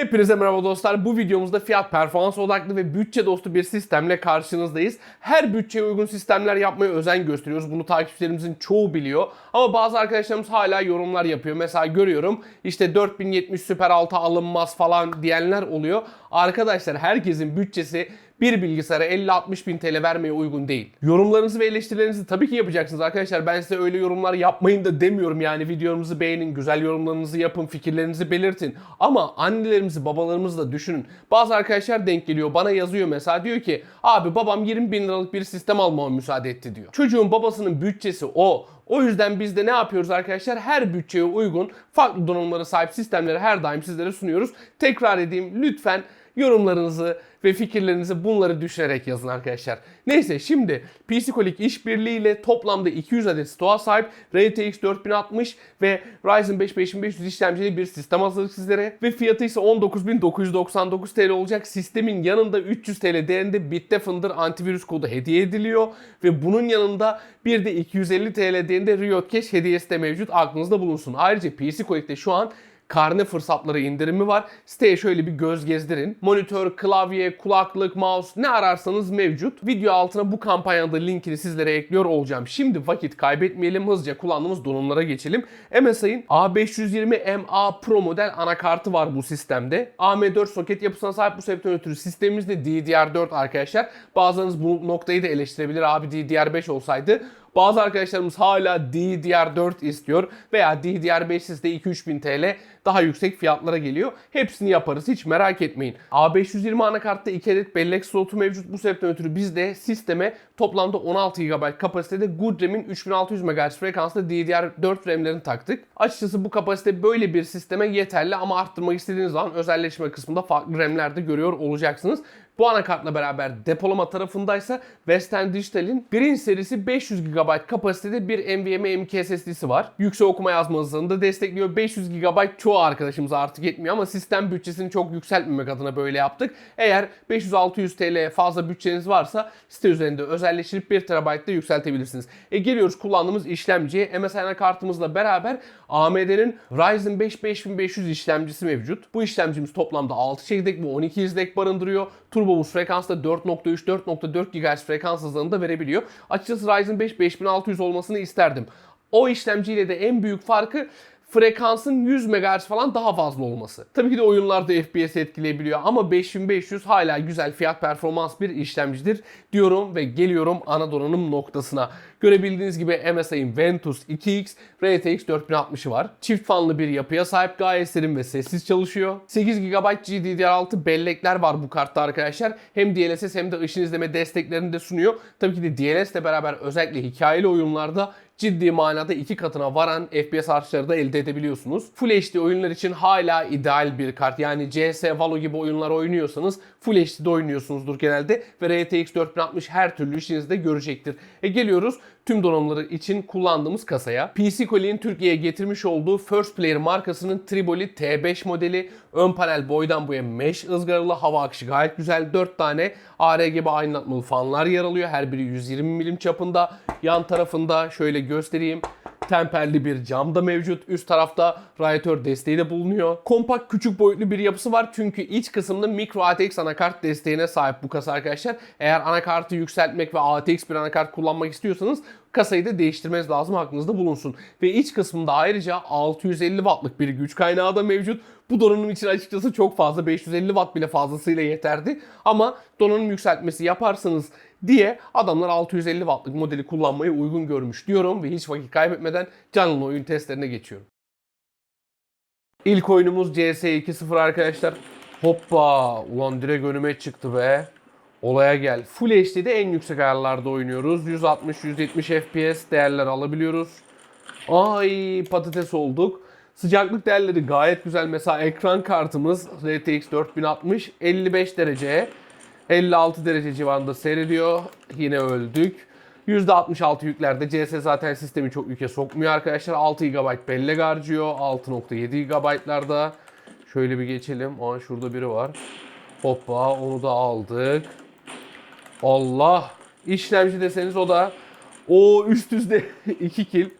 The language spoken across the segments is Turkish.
Hepinize merhaba dostlar. Bu videomuzda fiyat performans odaklı ve bütçe dostu bir sistemle karşınızdayız. Her bütçeye uygun sistemler yapmaya özen gösteriyoruz. Bunu takipçilerimizin çoğu biliyor. Ama bazı arkadaşlarımız hala yorumlar yapıyor. Mesela görüyorum işte 4070 Super 6 alınmaz falan diyenler oluyor. Arkadaşlar herkesin bütçesi bir bilgisayara 50-60 bin TL vermeye uygun değil. Yorumlarınızı ve eleştirilerinizi tabii ki yapacaksınız arkadaşlar. Ben size öyle yorumlar yapmayın da demiyorum yani. Videomuzu beğenin, güzel yorumlarınızı yapın, fikirlerinizi belirtin. Ama annelerimizi, babalarımızı da düşünün. Bazı arkadaşlar denk geliyor, bana yazıyor mesela diyor ki abi babam 20 bin liralık bir sistem almama müsaade etti diyor. Çocuğun babasının bütçesi o. O yüzden biz de ne yapıyoruz arkadaşlar? Her bütçeye uygun farklı donanımlara sahip sistemleri her daim sizlere sunuyoruz. Tekrar edeyim lütfen yorumlarınızı ve fikirlerinizi bunları düşünerek yazın arkadaşlar. Neyse şimdi PCColic işbirliği ile toplamda 200 adet stoğa sahip RTX 4060 ve Ryzen 5 5500 işlemcili bir sistem hazırladık sizlere. Ve fiyatı ise 19.999 TL olacak. Sistemin yanında 300 TL değerinde Bitdefender antivirüs kodu hediye ediliyor. Ve bunun yanında bir de 250 TL değerinde Riot Cash hediyesi de mevcut. Aklınızda bulunsun. Ayrıca PCColic'te şu an karne fırsatları indirimi var. Siteye şöyle bir göz gezdirin. Monitör, klavye, kulaklık, mouse ne ararsanız mevcut. Video altına bu kampanyanın da linkini sizlere ekliyor olacağım. Şimdi vakit kaybetmeyelim hızlıca kullandığımız donanımlara geçelim. MSI'ın A520MA Pro model anakartı var bu sistemde. AM4 soket yapısına sahip bu sebepten ötürü sistemimiz de DDR4 arkadaşlar. Bazılarınız bu noktayı da eleştirebilir. Abi DDR5 olsaydı bazı arkadaşlarımız hala DDR4 istiyor veya DDR5 sizde 2-3 bin TL daha yüksek fiyatlara geliyor. Hepsini yaparız hiç merak etmeyin. A520 anakartta 2 adet bellek slotu mevcut. Bu sebepten ötürü biz de sisteme toplamda 16 GB kapasitede Good RAM'in 3600 MHz frekanslı DDR4 RAM'lerini taktık. Açıkçası bu kapasite böyle bir sisteme yeterli ama arttırmak istediğiniz zaman özelleşme kısmında farklı RAM'ler de görüyor olacaksınız. Bu anakartla beraber depolama tarafındaysa Western Digital'in Green serisi 500 GB kapasitede bir NVMe M.2 SSD'si var. Yüksek okuma yazma hızını da destekliyor. 500 GB çoğu arkadaşımıza artık yetmiyor ama sistem bütçesini çok yükseltmemek adına böyle yaptık. Eğer 500-600 TL fazla bütçeniz varsa site üzerinde özelleştirip 1 TB de yükseltebilirsiniz. E geliyoruz kullandığımız işlemciye. MSI anakartımızla beraber AMD'nin Ryzen 5 5500 işlemcisi mevcut. Bu işlemcimiz toplamda 6 çekirdek ve 12 izlek barındırıyor. Turbo boost frekansta 4.3-4.4 GHz frekans hızlarını da verebiliyor. Açıkçası Ryzen 5 5600 olmasını isterdim. O işlemciyle de en büyük farkı frekansın 100 MHz falan daha fazla olması. Tabii ki de oyunlarda FPS etkileyebiliyor ama 5500 hala güzel fiyat performans bir işlemcidir diyorum ve geliyorum ana donanım noktasına. Görebildiğiniz gibi MSI'ın Ventus 2X RTX 4060'ı var. Çift fanlı bir yapıya sahip gayet serin ve sessiz çalışıyor. 8 GB GDDR6 bellekler var bu kartta arkadaşlar. Hem DLSS hem de ışın izleme desteklerini de sunuyor. Tabii ki de DLSS ile beraber özellikle hikayeli oyunlarda ciddi manada iki katına varan FPS artışları da elde edebiliyorsunuz. Full HD oyunlar için hala ideal bir kart. Yani CS, Valo gibi oyunlar oynuyorsanız Full HD'de oynuyorsunuzdur genelde ve RTX 4060 her türlü işinizde görecektir. E geliyoruz tüm donanımları için kullandığımız kasaya. PC Colic'in Türkiye'ye getirmiş olduğu First Player markasının Triboli T5 modeli. Ön panel boydan boya mesh ızgaralı hava akışı gayet güzel. 4 tane ARGB aydınlatmalı fanlar yer alıyor. Her biri 120 milim çapında. Yan tarafında şöyle göstereyim temperli bir cam da mevcut. Üst tarafta radyatör desteği de bulunuyor. Kompakt küçük boyutlu bir yapısı var çünkü iç kısımda micro ATX anakart desteğine sahip bu kasa arkadaşlar. Eğer anakartı yükseltmek ve ATX bir anakart kullanmak istiyorsanız kasayı da değiştirmeniz lazım aklınızda bulunsun. Ve iç kısmında ayrıca 650 wattlık bir güç kaynağı da mevcut. Bu donanım için açıkçası çok fazla 550 watt bile fazlasıyla yeterdi. Ama donanım yükseltmesi yaparsanız diye adamlar 650 wattlık modeli kullanmayı uygun görmüş diyorum ve hiç vakit kaybetmeden canlı oyun testlerine geçiyorum. İlk oyunumuz CS 2.0 arkadaşlar. Hoppa! Ulan direkt önüme çıktı be. Olaya gel. Full HD'de en yüksek ayarlarda oynuyoruz. 160-170 FPS değerler alabiliyoruz. Ay patates olduk. Sıcaklık değerleri gayet güzel. Mesela ekran kartımız RTX 4060 55 derece 56 derece civarında seyrediyor. Yine öldük. %66 yüklerde CS zaten sistemi çok yüke sokmuyor arkadaşlar. 6 GB bellek harcıyor. 6.7 GB'larda. Şöyle bir geçelim. Aa şurada biri var. Hoppa onu da aldık. Allah. İşlemci deseniz o da o üst üste 2 kill.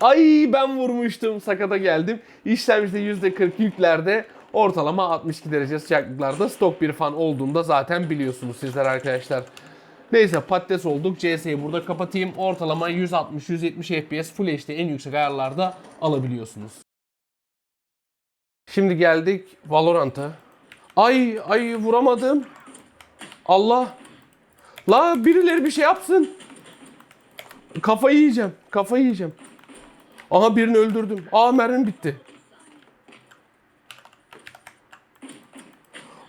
Ay ben vurmuştum. Sakata geldim. İşlemcide %40 yüklerde. Ortalama 62 derece sıcaklıklarda stok bir fan olduğunda zaten biliyorsunuz sizler arkadaşlar. Neyse patates olduk. CS'yi burada kapatayım. Ortalama 160-170 FPS Full HD en yüksek ayarlarda alabiliyorsunuz. Şimdi geldik Valorant'a. Ay ay vuramadım. Allah. La birileri bir şey yapsın. Kafayı yiyeceğim. Kafayı yiyeceğim. Aha birini öldürdüm. Aa mermim bitti.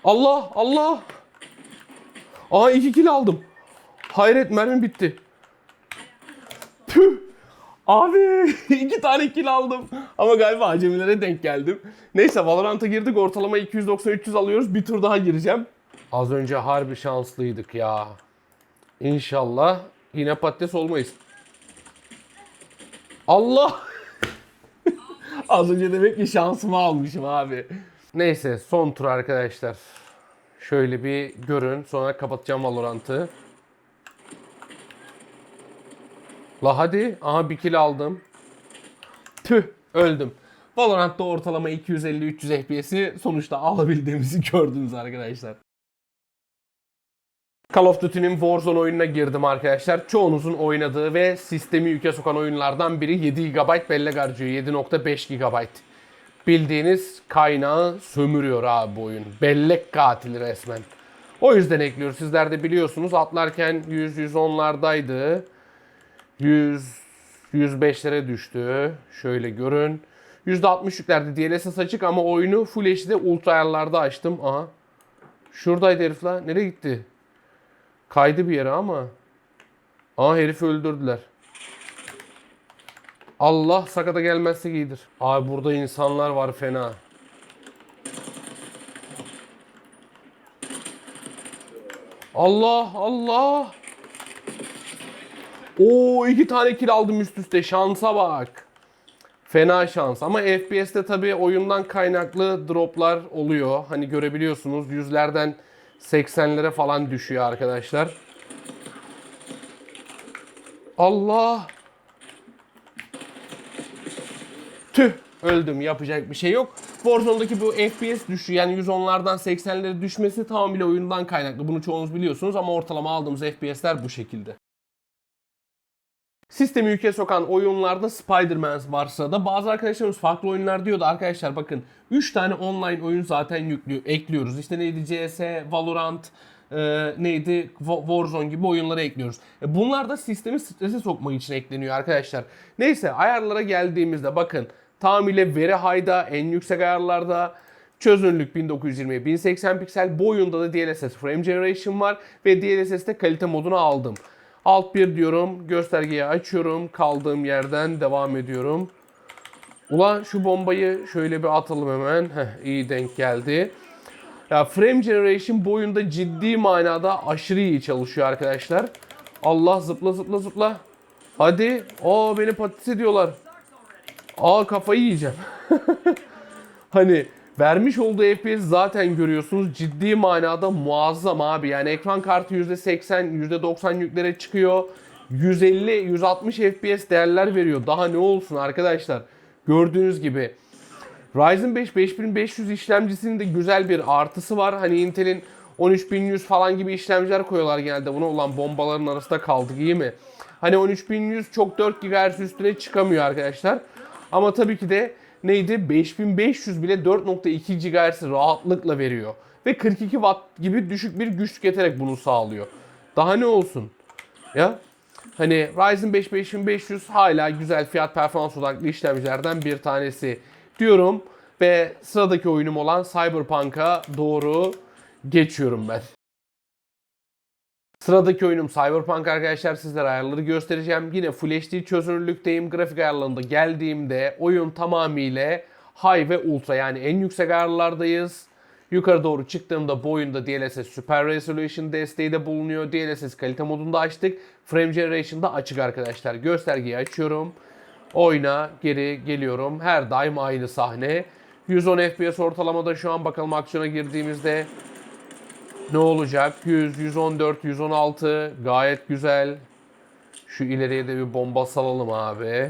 Allah Allah. Aa iki kill aldım. Hayret mermim bitti. Tüh. Abi iki tane kill aldım. Ama galiba acemilere denk geldim. Neyse Valorant'a girdik ortalama 290-300 alıyoruz. Bir tur daha gireceğim. Az önce harbi şanslıydık ya. İnşallah yine patates olmayız. Allah! Az önce demek ki şansımı almışım abi. Neyse son tur arkadaşlar. Şöyle bir görün. Sonra kapatacağım Valorant'ı. La hadi. Aha bir kill aldım. Tüh öldüm. Valorant'ta ortalama 250-300 FPS'i sonuçta alabildiğimizi gördünüz arkadaşlar. Call of Duty'nin Warzone oyununa girdim arkadaşlar. Çoğunuzun oynadığı ve sistemi yüke sokan oyunlardan biri 7 GB bellek harcıyor. 7.5 GB. Bildiğiniz kaynağı sömürüyor abi bu oyun. Bellek katili resmen. O yüzden ekliyoruz. Sizler de biliyorsunuz atlarken 100-110'lardaydı. 100 105'lere düştü. Şöyle görün. %60 yüklerde DLSS açık ama oyunu Full HD'de ultra ayarlarda açtım. Aha. Şuradaydı herif la. Nereye gitti? Kaydı bir yere ama. Aa herifi öldürdüler. Allah sakata gelmezse iyidir. Abi burada insanlar var fena. Allah Allah. Oo iki tane kill aldım üst üste. Şansa bak. Fena şans ama FPS'te tabii oyundan kaynaklı droplar oluyor. Hani görebiliyorsunuz yüzlerden 80'lere falan düşüyor arkadaşlar. Allah. Tüh öldüm yapacak bir şey yok. Warzone'daki bu FPS düşüşü yani 110'lardan 80'lere düşmesi tamamıyla oyundan kaynaklı. Bunu çoğunuz biliyorsunuz ama ortalama aldığımız FPS'ler bu şekilde. Sistemi yüke sokan oyunlarda Spider-Man varsa da bazı arkadaşlarımız farklı oyunlar diyordu. Arkadaşlar bakın 3 tane online oyun zaten yüklü, ekliyoruz. İşte neydi CS, Valorant, e, neydi Wa- Warzone gibi oyunları ekliyoruz. E, bunlar da sistemi strese sokmak için ekleniyor arkadaşlar. Neyse ayarlara geldiğimizde bakın tamamıyla veri high'da en yüksek ayarlarda Çözünürlük 1920 1080 piksel. Bu oyunda da DLSS Frame Generation var ve DLSS'te kalite modunu aldım. Alt 1 diyorum. Göstergeyi açıyorum. Kaldığım yerden devam ediyorum. Ulan şu bombayı şöyle bir atalım hemen. Heh, iyi denk geldi. Ya Frame Generation bu oyunda ciddi manada aşırı iyi çalışıyor arkadaşlar. Allah zıpla zıpla zıpla. Hadi. Aa beni patates ediyorlar. Aa kafayı yiyeceğim. hani vermiş olduğu FPS zaten görüyorsunuz ciddi manada muazzam abi. Yani ekran kartı %80, %90 yüklere çıkıyor. 150, 160 FPS değerler veriyor. Daha ne olsun arkadaşlar. Gördüğünüz gibi. Ryzen 5 5500 işlemcisinin de güzel bir artısı var. Hani Intel'in 13100 falan gibi işlemciler koyuyorlar genelde. Buna olan bombaların arasında kaldık iyi mi? Hani 13100 çok 4 GHz üstüne çıkamıyor arkadaşlar. Ama tabii ki de neydi? 5500 bile 4.2 GHz rahatlıkla veriyor. Ve 42 Watt gibi düşük bir güç tüketerek bunu sağlıyor. Daha ne olsun? Ya Hani Ryzen 5 5500 hala güzel fiyat performans odaklı işlemcilerden bir tanesi diyorum. Ve sıradaki oyunum olan Cyberpunk'a doğru geçiyorum ben. Sıradaki oyunum Cyberpunk arkadaşlar sizlere ayarları göstereceğim. Yine Full HD çözünürlükteyim. Grafik ayarlarında geldiğimde oyun tamamıyla High ve Ultra yani en yüksek ayarlardayız. Yukarı doğru çıktığımda bu oyunda DLSS Super Resolution desteği de bulunuyor. DLSS kalite modunda açtık. Frame Generation'da açık arkadaşlar. Göstergeyi açıyorum. Oyuna geri geliyorum. Her daim aynı sahne. 110 FPS ortalamada şu an bakalım aksiyona girdiğimizde ne olacak? 100, 114, 116 gayet güzel. Şu ileriye de bir bomba salalım abi.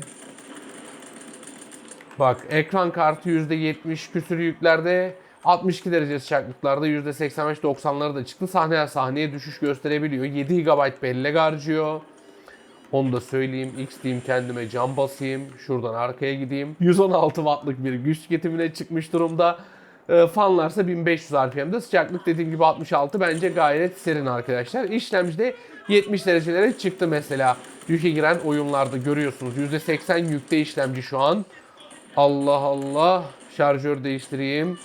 Bak ekran kartı %70 küsür yüklerde. 62 derece sıcaklıklarda %85-90'lara da çıktı. Sahneler sahneye düşüş gösterebiliyor. 7 GB bellek harcıyor. Onu da söyleyeyim. X diyeyim kendime cam basayım. Şuradan arkaya gideyim. 116 wattlık bir güç tüketimine çıkmış durumda. E, fanlarsa 1500 RPM'de. Sıcaklık dediğim gibi 66. Bence gayet serin arkadaşlar. İşlemcide 70 derecelere çıktı mesela. Yüke giren oyunlarda görüyorsunuz. %80 yükte işlemci şu an. Allah Allah. Şarjör değiştireyim.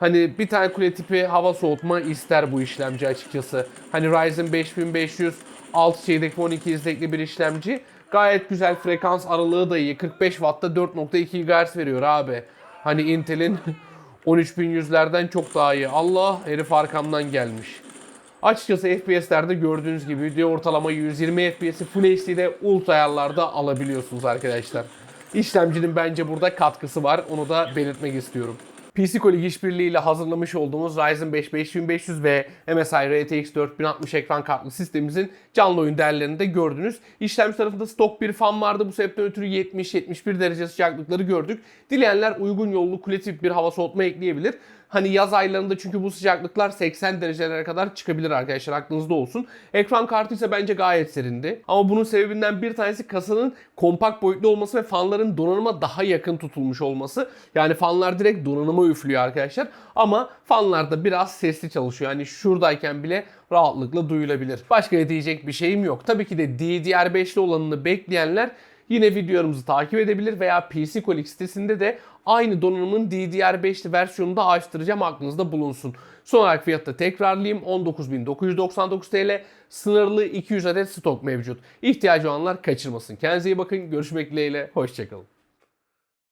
Hani bir tane kule tipi hava soğutma ister bu işlemci açıkçası. Hani Ryzen 5500 alt çeyrek 12 izlekli bir işlemci. Gayet güzel frekans aralığı da iyi. 45 Watt'ta 4.2 GHz veriyor abi. Hani Intel'in 13100'lerden çok daha iyi. Allah herif arkamdan gelmiş. Açıkçası FPS'lerde gördüğünüz gibi video ortalama 120 FPS'i Full HD'de ultra ayarlarda alabiliyorsunuz arkadaşlar. İşlemcinin bence burada katkısı var. Onu da belirtmek istiyorum. PC Colleague işbirliğiyle hazırlamış olduğumuz Ryzen 5 5500 ve MSI RTX 4060 ekran kartlı sistemimizin canlı oyun değerlerini de gördünüz. İşlemci tarafında stok bir fan vardı. Bu sebepten ötürü 70-71 derece sıcaklıkları gördük. Dileyenler uygun yollu kule tip bir hava soğutma ekleyebilir. Hani yaz aylarında çünkü bu sıcaklıklar 80 derecelere kadar çıkabilir arkadaşlar aklınızda olsun. Ekran kartı ise bence gayet serindi. Ama bunun sebebinden bir tanesi kasanın kompakt boyutlu olması ve fanların donanıma daha yakın tutulmuş olması. Yani fanlar direkt donanıma üflüyor arkadaşlar. Ama fanlar da biraz sesli çalışıyor. Yani şuradayken bile rahatlıkla duyulabilir. Başka diyecek bir şeyim yok. Tabii ki de DDR5'li olanını bekleyenler Yine videolarımızı takip edebilir veya PC Colleague sitesinde de aynı donanımın DDR5'li versiyonunu da açtıracağım aklınızda bulunsun. Son olarak fiyatı da tekrarlayayım 19.999 TL sınırlı 200 adet stok mevcut. İhtiyacı olanlar kaçırmasın. Kendinize iyi bakın görüşmek dileğiyle hoşçakalın.